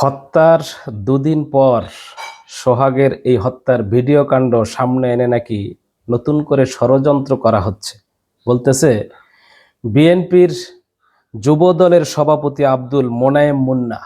হত্যার দুদিন পর সোহাগের এই হত্যার ভিডিও কাণ্ড সামনে এনে নাকি নতুন করে ষড়যন্ত্র করা হচ্ছে। বলতেছে, বিএনপির যুব দলের সভাপতি আব্দুল মোনায়েম মুন্না।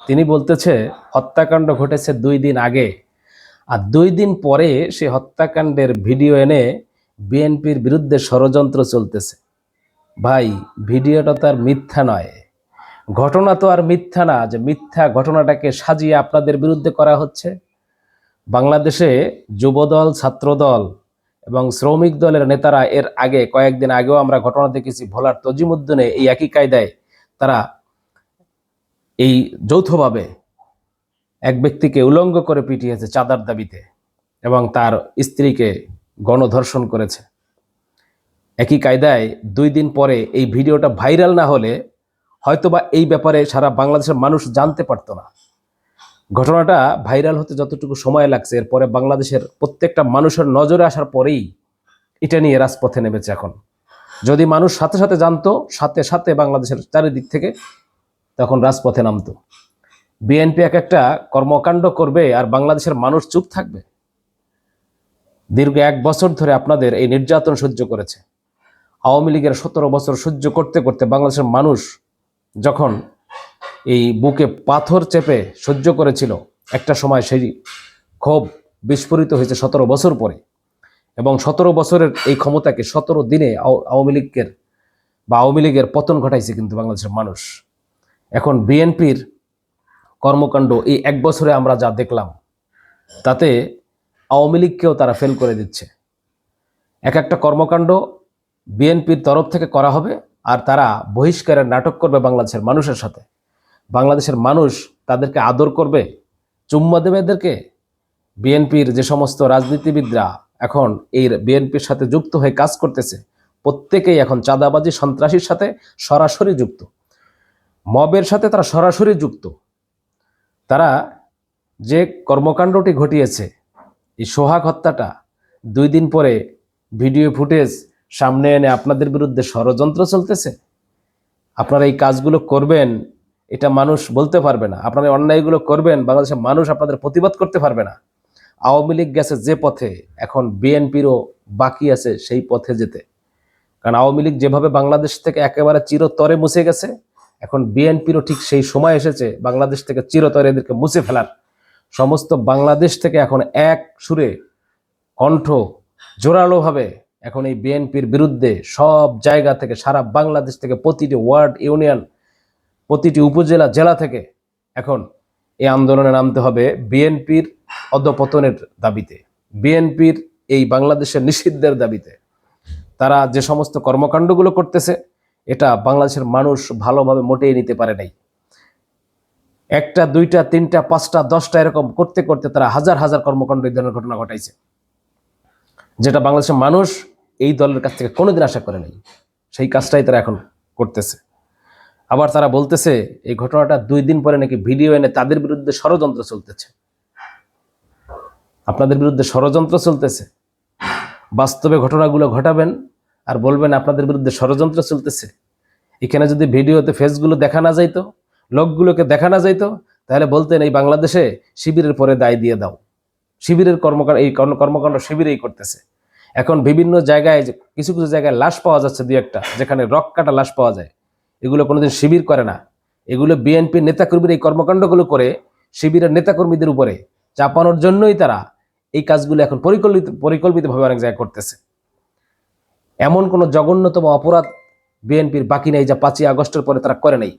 তিনি বলতেছে, হত্যাকাণ্ড ঘটেছে দুই দিন আগে। আর দুই দিন পরে সে হত্যাকাণ্ডের ভিডিও এনে বিএনপির বিরুদ্ধে ষড়যন্ত্র চলতেছে। ভাই, ভিডিওটা তার মিথ্যা নয়। ঘটনা তো আর মিথ্যা না, যে মিথ্যা ঘটনাটাকে সাজিয়ে আপনাদের বিরুদ্ধে করা হচ্ছে। বাংলাদেশে যুবদল, ছাত্রদল এবং শ্রমিক দলের নেতারা এর আগে, কয়েকদিন আগেও আমরা ঘটনা দেখেছি, ভোলার তজিমুদ্দিনে এই একই কায়দায় তারা এই যৌথভাবে এক ব্যক্তিকে উলঙ্গ করে পিটিয়েছে চাঁদার দাবিতে এবং তার স্ত্রীকে গণধর্ষণ করেছে। একই কায়দায় দুই দিন পরে এই ভিডিওটা ভাইরাল না হলে হয়তোবা এই ব্যাপারে সারা বাংলাদেশের মানুষ জানতে পারতো না। ঘটনাটা ভাইরাল হতে যতটুকু সময় লাগছে, এরপরে বাংলাদেশের প্রত্যেকটা মানুষের নজরে আসার পরেই এটা নিয়ে রাজপথে নেমেছে এখন। যদি মানুষ সাথে সাথে জানতো, সাথে সাথে বাংলাদেশের চারিদিক থেকে তখন রাজপথে নামতো। বিএনপি এক একটা কর্মকাণ্ড করবে আর বাংলাদেশের মানুষ চুপ থাকবে। দীর্ঘ এক বছর ধরে আপনাদের এই নির্যাতন সহ্য করেছে। আওয়ামী লীগের সতেরো বছর সহ্য করতে করতে বাংলাদেশের মানুষ যখন এই বুকে পাথর চেপে সহ্য করেছিল, একটা সময় সেই ক্ষোভ বিস্ফোরিত হয়েছে সতেরো বছর পরে। এবং সতেরো বছরের এই ক্ষমতাকে সতেরো দিনে আও- আওয়ামী লীগের বা আওয়ামী লীগের পতন ঘটাইছে কিন্তু বাংলাদেশের মানুষ। এখন বিএনপির কর্মকাণ্ড এই এক বছরে আমরা যা দেখলাম, তাতে আওয়ামী লীগকেও তারা ফেল করে দিচ্ছে। এক একটা কর্মকাণ্ড বিএনপির তরফ থেকে করা হবে আর তারা বহিষ্কারের নাটক করবে বাংলাদেশের মানুষের সাথে। বাংলাদেশের মানুষ তাদেরকে আদর করবে। চুম্মা দেবে এদেরকে। বিএনপির যে সমস্ত রাজনীতিবিদরা এখন এই বিএনপির সাথে যুক্ত হয়ে কাজ করতেছে, প্রত্যেকেই এখন চাঁদাবাজি, সন্ত্রাসীর সাথে সরাসরি যুক্ত। মবের সাথে তারা সরাসরি যুক্ত। তারা যে কর্মকাণ্ডটি ঘটিয়েছে, এই সোহাগ হত্যাটা, দুই দিন পরে ভিডিও ফুটেজ সামনে এনে আপনাদের বিরুদ্ধে ষড়যন্ত্র চলতেছে? আপনারা এই কাজগুলো করবেন, এটা মানুষ বলতে পারবে না। আপনারা অন্যায়গুলো করবেন, বাংলাদেশের মানুষ আপনাদের প্রতিবাদ করতে পারবে না। আওয়ামী লীগ গেছে যে পথে, এখন বিএনপিরও বাকি আছে সেই পথে যেতে। কারণ আওয়ামী লীগ যেভাবে বাংলাদেশ থেকে একেবারে চিরতরে মুছে গেছে, এখন বিএনপিরও ঠিক সেই সময় এসেছে, বাংলাদেশ থেকে চিরতরে এদেরকে মুছে ফেলার। সমস্ত বাংলাদেশ থেকে এখন এক সুরে কণ্ঠ জোরালোভাবে এখন এই বিএনপির বিরুদ্ধে সব জায়গা থেকে, সারা বাংলাদেশ থেকে প্রতিটি ওয়ার্ড ইউনিয়ন, প্রতিটি উপজেলা, জেলা থেকে এখন এই আন্দোলনে নামতে হবে বিএনপির অধপতনের দাবিতে। বিএনপির এই বাংলাদেশের নিষিদ্ধের দাবিতে। তারা যে সমস্ত কর্মকাণ্ডগুলো করতেছে, এটা বাংলাদেশের মানুষ ভালোভাবে মোটেই নিতে পারে নাই। একটা, দুইটা, তিনটা, পাঁচটা, দশটা এরকম করতে করতে তারা হাজার হাজার কর্মকাণ্ড এই ধরনের ঘটনা ঘটাইছে। যেটা বাংলাদেশের মানুষ এই দলের কাছ থেকে কোনোদিন আশা করে নাই। সেই কাজটাই তারা এখন করতেছে। আবার তারা বলতেছে, এই ঘটনাটা দুই দিন পরে নাকি ভিডিও এনে তাদের বিরুদ্ধে ষড়যন্ত্র চলতেছে। আপনাদের বিরুদ্ধে ষড়যন্ত্র চলতেছে। বাস্তবে ঘটনাগুলো ঘটাবেন আর বলবেন, আপনাদের বিরুদ্ধে ষড়যন্ত্র চলতেছে। এখানে যদি ভিডিওতে ফেসগুলো দেখা না যাইতো, লোকগুলোকে দেখা না যাইতো, তাহলে বলতেন, এই বাংলাদেশে শিবিরের পরে দায় দিয়ে দাও। শিবিরের কর্মকাণ্ড, এই কর্ম- কর্মকাণ্ড শিবিরেই করতেছে। এখন বিভিন্ন জায়গায় কিছু কিছু জায়গায় লাশ পাওয়া যাচ্ছে দু একটা, যেখানে রক কাটা লাশ পাওয়া যায়। এগুলো কোনোদিন শিবির করে না। এগুলো বিএনপির নেতাকর্মীর এই কর্মকাণ্ডগুলো করে শিবিরের নেতাকর্মীদের উপরে চাপানোর জন্যই তারা এই কাজগুলো এখন পরিকল্পিত, পরিকল্পিতভাবে অনেক জায়গায় করতেছে। এমন কোনো জঘন্যতম অপরাধ বিএনপির বাকি নেই যা পাঁচই আগস্টের পরে তারা করে নাই।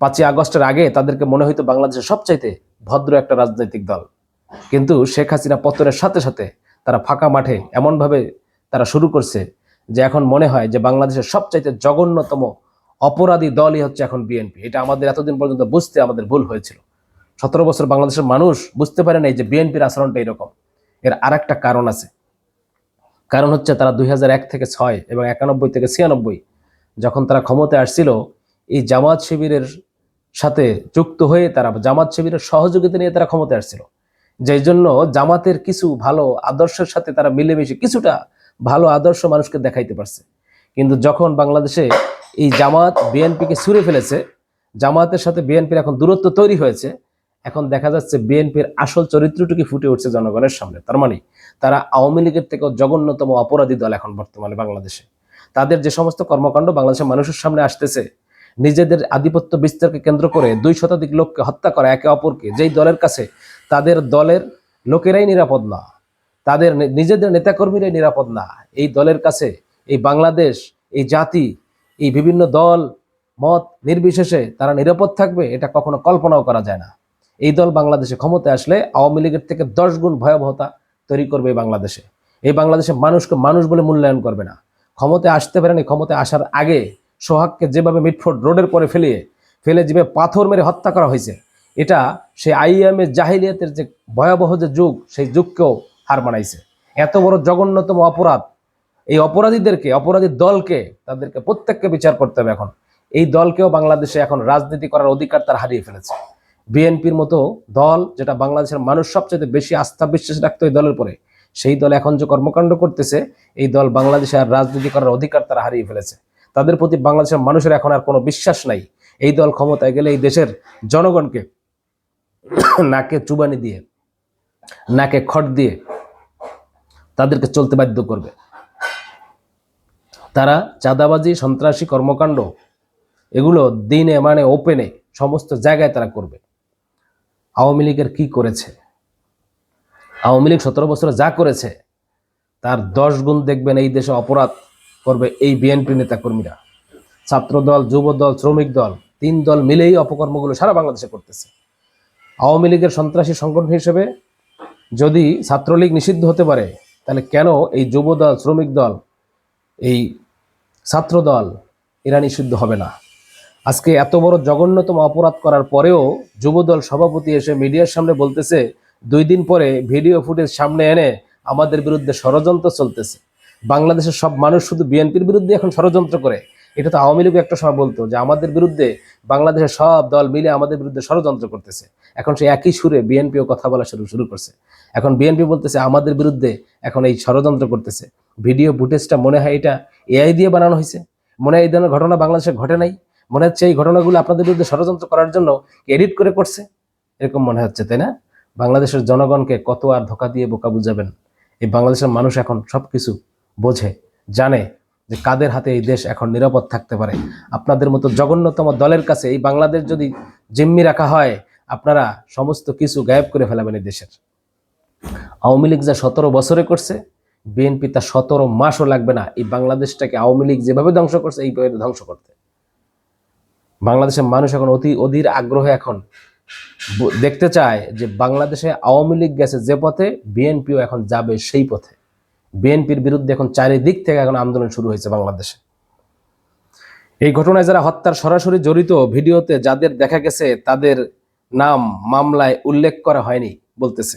পাঁচই আগস্টের আগে তাদেরকে মনে হইতো বাংলাদেশের সবচাইতে ভদ্র একটা রাজনৈতিক দল। কিন্তু শেখ হাসিনা পতনের সাথে সাথে তারা ফাঁকা মাঠে এমনভাবে তারা শুরু করছে যে এখন মনে হয় যে বাংলাদেশের সবচাইতে জঘন্যতম অপরাধী দলই হচ্ছে এখন বিএনপি এটা আমাদের এতদিন পর্যন্ত বুঝতে আমাদের ভুল হয়েছিল। সতেরো বছর বাংলাদেশের মানুষ বুঝতে পারে নাই যে বিএনপির আচরণটা এরকম। এর আর একটা কারণ আছে। কারণ হচ্ছে তারা দুই থেকে ছয় এবং একানব্বই থেকে ছিয়ানব্বই যখন তারা ক্ষমতায় আসছিল, এই জামাত শিবিরের সাথে যুক্ত হয়ে তারা জামাত শিবিরের সহযোগিতা নিয়ে তারা ক্ষমতায় আসছিল। যেই জন্য জামাতের কিছু ভালো আদর্শের সাথে তারা মিলেমিশে কিছুটা ভালো আদর্শ মানুষকে দেখাইতে পারছে। কিন্তু যখন বাংলাদেশে এই জামাত বিএনপিকে ছুঁড়ে ফেলেছে জামায়াতের সাথে বিএনপির এখন দূরত্ব তৈরি হয়েছে, এখন দেখা যাচ্ছে বিএনপির আসল চরিত্রটুকু ফুটে উঠছে জনগণের সামনে। তার মানে তারা আওয়ামী লীগের থেকেও জঘন্যতম অপরাধী দল এখন বর্তমানে বাংলাদেশে। তাদের যে সমস্ত কর্মকাণ্ড বাংলাদেশের মানুষের সামনে আসতেছে, নিজেদের আধিপত্য বিস্তারকে কেন্দ্র করে দুই শতাধিক লোককে হত্যা করা, একে অপরকে যেই দলের কাছে তাদের দলের লোকেরাই নিরাপদ না। তাদের নিজেদের নেতাকর্মীরাই নিরাপদ না। এই দলের কাছে এই বাংলাদেশ, এই জাতি, এই বিভিন্ন দল, মত নির্বিশেষে তারা নিরাপদ থাকবে এটা কখনো কল্পনাও করা যায় না। এই দল বাংলাদেশে ক্ষমতায় আসলে আওয়ামী লীগের থেকে দশ গুণ ভয়াবহতা তৈরি করবে এই বাংলাদেশে। এই বাংলাদেশে মানুষকে মানুষ বলে মূল্যায়ন করবে না। ক্ষমতায় আসতে পারেনি, ক্ষমতায় আসার আগে সোহাগকে যেভাবে মিটফোর্ড রোডের পরে ফেলিয়ে, ফেলে যেভাবে পাথর মেরে হত্যা করা হয়েছে এটা সেই আইএম এর জাহিলিয়াতের যে ভয়াবহ যে যুগ, সেই যুগকেও হার মানাইছে। এত বড় জঘন্যতম অপরাধ, এই অপরাধীদেরকে, অপরাধী দলকে, তাদেরকে প্রত্যেককে বিচার করতে হবে এখন। এই দলকেও বাংলাদেশে এখন রাজনীতি করার অধিকার তার হারিয়ে ফেলেছে। বিএনপির মতো দল যেটা বাংলাদেশের মানুষ সবচেয়ে বেশি আস্থা বিশ্বাস রাখতো এই দলের পরে সেই দল এখন যে কর্মকাণ্ড করতেছে, এই দল বাংলাদেশে আর রাজনীতি করার অধিকার তারা হারিয়ে ফেলেছে। তাদের প্রতি বাংলাদেশের মানুষের এখন আর কোনো বিশ্বাস নাই। এই দল ক্ষমতায় গেলে এই দেশের জনগণকে নাকে চুবানি দিয়ে, নাকে খট দিয়ে তাদেরকে চলতে বাধ্য করবে। তারা চাঁদাবাজি, সন্ত্রাসী কর্মকাণ্ড এগুলো দিনে মানে ওপেনে সমস্ত জায়গায় তারা করবে। আওয়ামী লীগের কি করেছে? আওয়ামী লীগ সতেরো বছরে যা করেছে, তার দশ গুণ দেখবেন এই দেশে অপরাধ করবে এই বিএনপি নেতাকর্মীরা। ছাত্রদল, যুবদল, শ্রমিক দল, তিন দল মিলেই অপকর্মগুলো সারা বাংলাদেশে করতেছে। আওয়ামী লীগের সন্ত্রাসী সংগঠন হিসেবে যদি ছাত্রলীগ নিষিদ্ধ হতে পারে, তাহলে কেন এই যুবদল, শ্রমিক দল, এই ছাত্রদল এরা নিষিদ্ধ হবে না? আজকে এত বড় জঘন্যতম অপরাধ করার পরেও যুবদল সভাপতি এসে মিডিয়ার সামনে বলতেছে, দুই দিন পরে ভিডিও ফুটেজ সামনে এনে আমাদের বিরুদ্ধে ষড়যন্ত্র চলতেছে। বাংলাদেশের সব মানুষ শুধু বিএনপির বিরুদ্ধে এখন ষড়যন্ত্র করে। এটা তো আওয়ামী লীগ একটা সময় বলতো যে আমাদের বিরুদ্ধে বাংলাদেশের সব দল মিলে আমাদের বিরুদ্ধে ষড়যন্ত্র করতেছে। এখন সে একই সুরে বিএনপিও কথা বলা শুরু শুরু করছে। এখন বিএনপি বলতেছে আমাদের বিরুদ্ধে এখন এই ষড়যন্ত্র করতেছে। ভিডিও ফুটেজটা মনে হয় এটা এআই দিয়ে বানানো হয়েছে। মনে হয় এই ধরনের ঘটনা বাংলাদেশে ঘটে নাই। মনে হচ্ছে এই ঘটনাগুলো আপনাদের বিরুদ্ধে ষড়যন্ত্র করার জন্য এডিট করে করছে। এরকম মনে হচ্ছে, তাই না? বাংলাদেশের জনগণকে কত আর ধোকা দিয়ে বোকা বুঝাবেন? এই বাংলাদেশের মানুষ এখন সব কিছু বোঝে, জানে যে কাদের হাতে এই দেশ এখন নিরাপদ থাকতে পারে? আপনাদের মতো জঘন্যতম দলের কাছে এই বাংলাদেশ যদি জিম্মি রাখা হয়, আপনারা সমস্ত কিছু গায়েব করে ফেলাবেন এই দেশের। আওয়ামী লীগ যা সতেরো বছরে করছে, বিএনপি তা সতেরো মাসও লাগবে না। এই বাংলাদেশটাকে আওয়ামী লীগ যেভাবে ধ্বংস করছে, এইভাবে ধ্বংস করতে। বাংলাদেশের মানুষ এখন অতি অধীর আগ্রহে এখন দেখতে চায় যে বাংলাদেশে আওয়ামী লীগ গেছে যে পথে, বিএনপিও এখন যাবে সেই পথে। বিএনপির বিরুদ্ধে এখন চারিদিক থেকে এখন আন্দোলন শুরু হয়েছে বাংলাদেশে। এই ঘটনায় যারা হত্যার সরাসরি জড়িত ভিডিওতে যাদের দেখা গেছে, তাদের নাম মামলায় উল্লেখ করা হয়নি বলতেছে।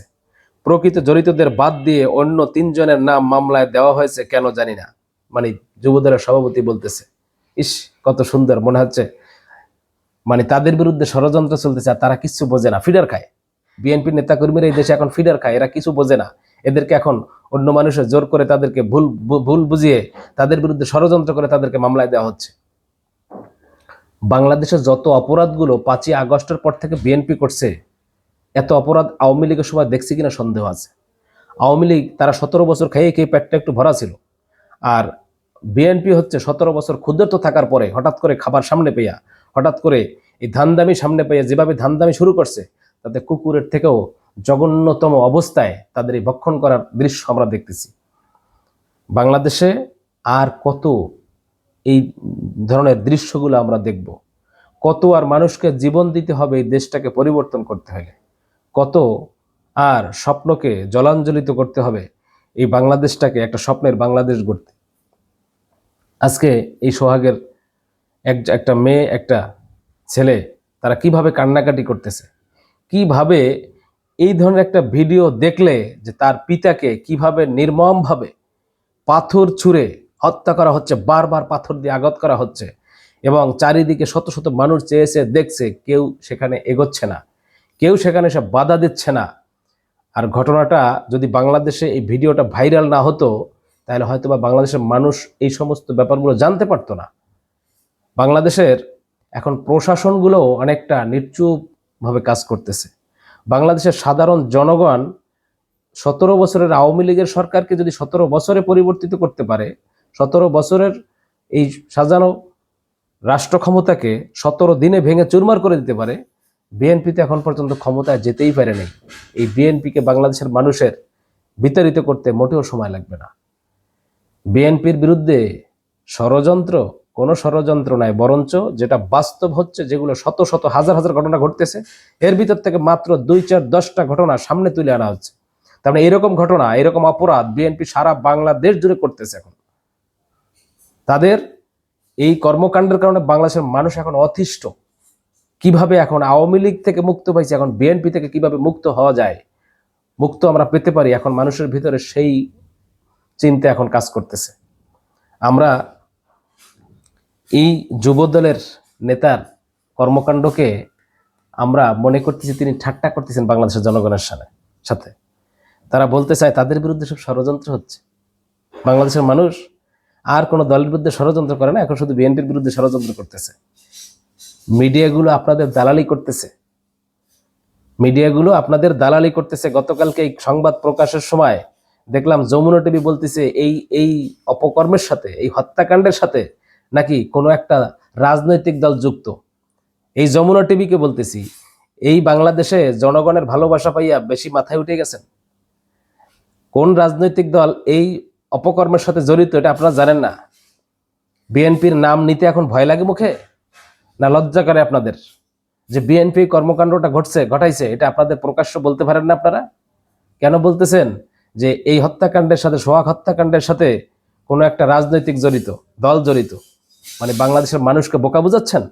প্রকৃত জড়িতদের বাদ দিয়ে অন্য তিনজনের নাম মামলায় দেওয়া হয়েছে কেন জানি না। মানে যুবদলের সভাপতি বলতেছে, ইস, কত সুন্দর মনে হচ্ছে। মানে তাদের বিরুদ্ধে ষড়যন্ত্র চলতেছে আর তারা কিছু বোঝে না। ফিডার খায়। বিএনপির নেতাকর্মীরা এই দেশে এখন ফিডার খায়, এরা কিছু বোঝে না। এদেরকে এখন অন্য মানুষের জোর করে তাদেরকে ভুল ভুল বুঝিয়ে তাদের বিরুদ্ধে ষড়যন্ত্র করে তাদেরকে মামলায় দেওয়া হচ্ছে। বাংলাদেশের যত অপরাধগুলো পাঁচই আগস্টের পর থেকে বিএনপি করছে, এত অপরাধ আওয়ামী লীগের সময় দেখছি কিনা সন্দেহ আছে। আওয়ামী লীগ তারা সতেরো বছর খেয়ে খেয়ে পেটটা একটু ভরা ছিল। আর বিএনপি হচ্ছে সতেরো বছর ক্ষুদ্রত থাকার পরে হঠাৎ করে খাবার সামনে পেয়া হঠাৎ করে এই ধানদামি সামনে পেয়ে যেভাবে ধানদামি শুরু করছে, তাতে কুকুরের থেকেও জঘন্যতম অবস্থায় তাদের এই ভক্ষণ করার দৃশ্য আমরা দেখতেছি। বাংলাদেশে আর কত এই ধরনের দৃশ্যগুলো আমরা দেখব। কত আর মানুষকে জীবন দিতে হবে এই দেশটাকে পরিবর্তন করতে হলে। কত আর স্বপ্নকে জলাঞ্জলিত করতে হবে এই বাংলাদেশটাকে একটা স্বপ্নের বাংলাদেশ গড়তে। আজকে এই সোহাগের এক, একটা মেয়ে, একটা ছেলে, তারা কীভাবে কান্নাকাটি করতেছে? কীভাবে এই ধরনের একটা ভিডিও দেখলে যে তার পিতাকে কীভাবে নির্মমভাবে পাথর ছুঁড়ে হত্যা করা হচ্ছে, বারবার পাথর দিয়ে আঘাত করা হচ্ছে এবং চারিদিকে শত শত মানুষ চেয়েছে দেখছে কেউ সেখানে এগোচ্ছে না, কেউ সেখানে সে বাধা দিচ্ছে না। আর ঘটনাটা যদি বাংলাদেশে এই ভিডিওটা ভাইরাল না হতো, তাহলে হয়তো বা বাংলাদেশের মানুষ এই সমস্ত ব্যাপারগুলো জানতে পারতো না। বাংলাদেশের এখন প্রশাসনগুলো অনেকটা নির্চুপভাবে কাজ করতেছে। বাংলাদেশের সাধারণ জনগণ সতেরো বছরের আওয়ামী লীগের সরকারকে যদি সতেরো বছরে পরিবর্তিত করতে পারে, সতেরো বছরের এই সাজানো রাষ্ট্র ক্ষমতাকে সতেরো দিনে ভেঙে চুরমার করে দিতে পারে, বিএনপিতে এখন পর্যন্ত ক্ষমতায় যেতেই পারে নাই। এই বিএনপিকে বাংলাদেশের মানুষের বিতাড়িত করতে মোটেও সময় লাগবে না। বিএনপির বিরুদ্ধে ষড়যন্ত্র কোনো ষড়যন্ত্র নাই, বরঞ্চ যেটা বাস্তব হচ্ছে, যেগুলো শত শত, হাজার হাজার ঘটনা ঘটতেছে, এর ভিতর থেকে মাত্র দুই চার দশটা ঘটনা সামনে তুলে আনা হচ্ছে। তার মানে এরকম ঘটনা, এরকম অপরাধ বিএনপি সারা বাংলাদেশ জুড়ে করতেছে এখন। তাদের এই কর্মকাণ্ডের কারণে বাংলাদেশের মানুষ এখন অতিষ্ঠ। কীভাবে এখন আওয়ামী লীগ থেকে মুক্ত পাইছে, এখন বিএনপি থেকে কীভাবে মুক্ত হওয়া যায়, মুক্ত আমরা পেতে পারি, এখন মানুষের ভিতরে সেই চিন্তা এখন কাজ করতেছে। আমরা এই যুবদলের নেতার কর্মকাণ্ডকে আমরা মনে করতেছি তিনি ঠাট্টা করতেছেন বাংলাদেশের জনগণের সাথে সাথে। তারা বলতে চায়, তাদের বিরুদ্ধে সব ষড়যন্ত্র হচ্ছে। বাংলাদেশের মানুষ আর কোনো দলের বিরুদ্ধে ষড়যন্ত্র করে না, এখন শুধু বিএনপির বিরুদ্ধে ষড়যন্ত্র করতেছে। মিডিয়াগুলো আপনাদের দালালি করতেছে। মিডিয়াগুলো আপনাদের দালালি করতেছে। গতকালকে এই সংবাদ প্রকাশের সময় দেখলাম যমুনা টিভি বলতেছে, এই এই অপকর্মের সাথে, এই হত্যাকাণ্ডের সাথে নাকি কোনো একটা রাজনৈতিক দল যুক্ত? এই যমুনা টিভিকে বলতেছি, এই বাংলাদেশে জনগণের ভালোবাসা পাইয়া বেশি মাথায় উঠে গেছেন? কোন রাজনৈতিক দল এই অপকর্মের সাথে জড়িত, এটা আপনারা জানেন না? বিএনপির নাম নিতে এখন ভয় লাগে মুখে? না লজ্জা করে আপনাদের? যে বিএনপি কর্মকাণ্ডটা ঘটছে, ঘটাইছে, এটা আপনাদের প্রকাশ্য বলতে পারেন না আপনারা? কেন বলতেছেন যে এই হত্যাকাণ্ডের সাথে, সোহাগ হত্যাকাণ্ডের সাথে কোনো একটা রাজনৈতিক জড়িত, দল জড়িত? মানে বাংলাদেশের মানুষকে বোকা বুঝাচ্ছেন?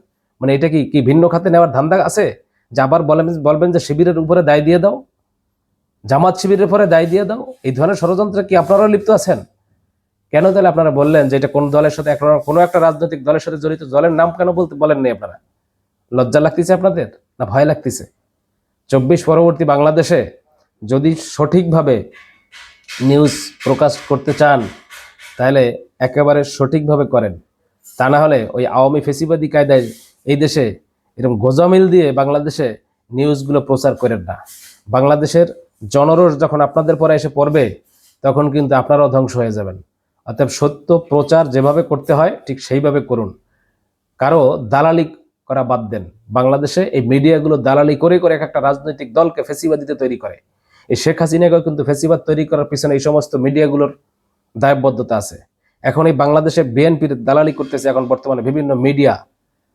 মানে এটা কি কি ভিন্ন খাতে নেওয়ার ধান্দা আছে? যে আবার বলেন, বলবেন যে শিবিরের উপরে দায় দিয়ে দাও? জামাত শিবিরের পরে দায় দিয়ে দাও? এই ধরনের ষড়যন্ত্রে কি আপনারাও লিপ্ত আছেন? কেন তাহলে আপনারা বললেন যে এটা কোন দলের সাথে কোনো একটা রাজনৈতিক দলের সাথে জড়িত, দলের নাম কেন বলতে বলেননি আপনারা? লজ্জা লাগতেছে আপনাদের না ভয় লাগতেছে? চব্বিশ পরবর্তী বাংলাদেশে যদি সঠিকভাবে নিউজ প্রকাশ করতে চান, তাহলে একেবারে সঠিকভাবে করেন। তা না হলে ওই আওয়ামী ফেসিবাদী কায়দায় এই দেশে এরকম গোজামিল দিয়ে বাংলাদেশে নিউজগুলো প্রচার করেন না। বাংলাদেশের জনরোষ যখন আপনাদের পরে এসে পড়বে, তখন কিন্তু আপনারাও ধ্বংস হয়ে যাবেন। অতএব সত্য প্রচার যেভাবে করতে হয়, ঠিক সেইভাবে করুন। কারও দালালি করা বাদ দেন। বাংলাদেশে এই মিডিয়াগুলো দালালি করে করে এক একটা রাজনৈতিক দলকে ফেসিবাদিতে তৈরি করে। এই শেখ হাসিনাকেও কিন্তু ফেসিবাদ তৈরি করার পিছনে এই সমস্ত মিডিয়াগুলোর দায়বদ্ধতা আছে। এখন এই বাংলাদেশে বিএনপির দালালি করতেছে এখন বর্তমানে বিভিন্ন মিডিয়া।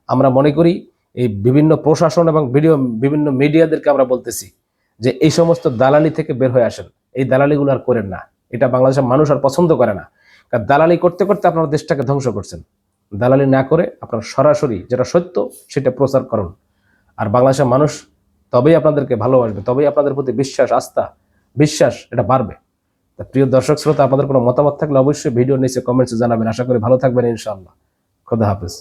আমরা মনে করি এই বিভিন্ন প্রশাসন এবং ভিডিও, বিভিন্ন মিডিয়াদেরকে আমরা বলতেছি যে এই সমস্ত দালালি থেকে বের হয়ে আসেন। এই দালালিগুলো আর করেন না। এটা বাংলাদেশের মানুষ আর পছন্দ করে না। কারণ দালালি করতে করতে আপনারা দেশটাকে ধ্বংস করছেন। দালালি না করে আপনারা সরাসরি যেটা সত্য সেটা প্রচার করুন। আর বাংলাদেশের মানুষ তবেই আপনাদেরকে ভালোবাসবে, তবেই আপনাদের প্রতি বিশ্বাস, আস্থা, বিশ্বাস এটা বাড়বে। তা প্রিয় দর্শক শ্রোতা, আপনাদের কোনো মতামত থাকলে অবশ্যই ভিডিও নিচে কমেন্টসে জানাবেন। আশা করি ভালো থাকবেন ইনশাআল্লাহ। খোদা হাফেজ।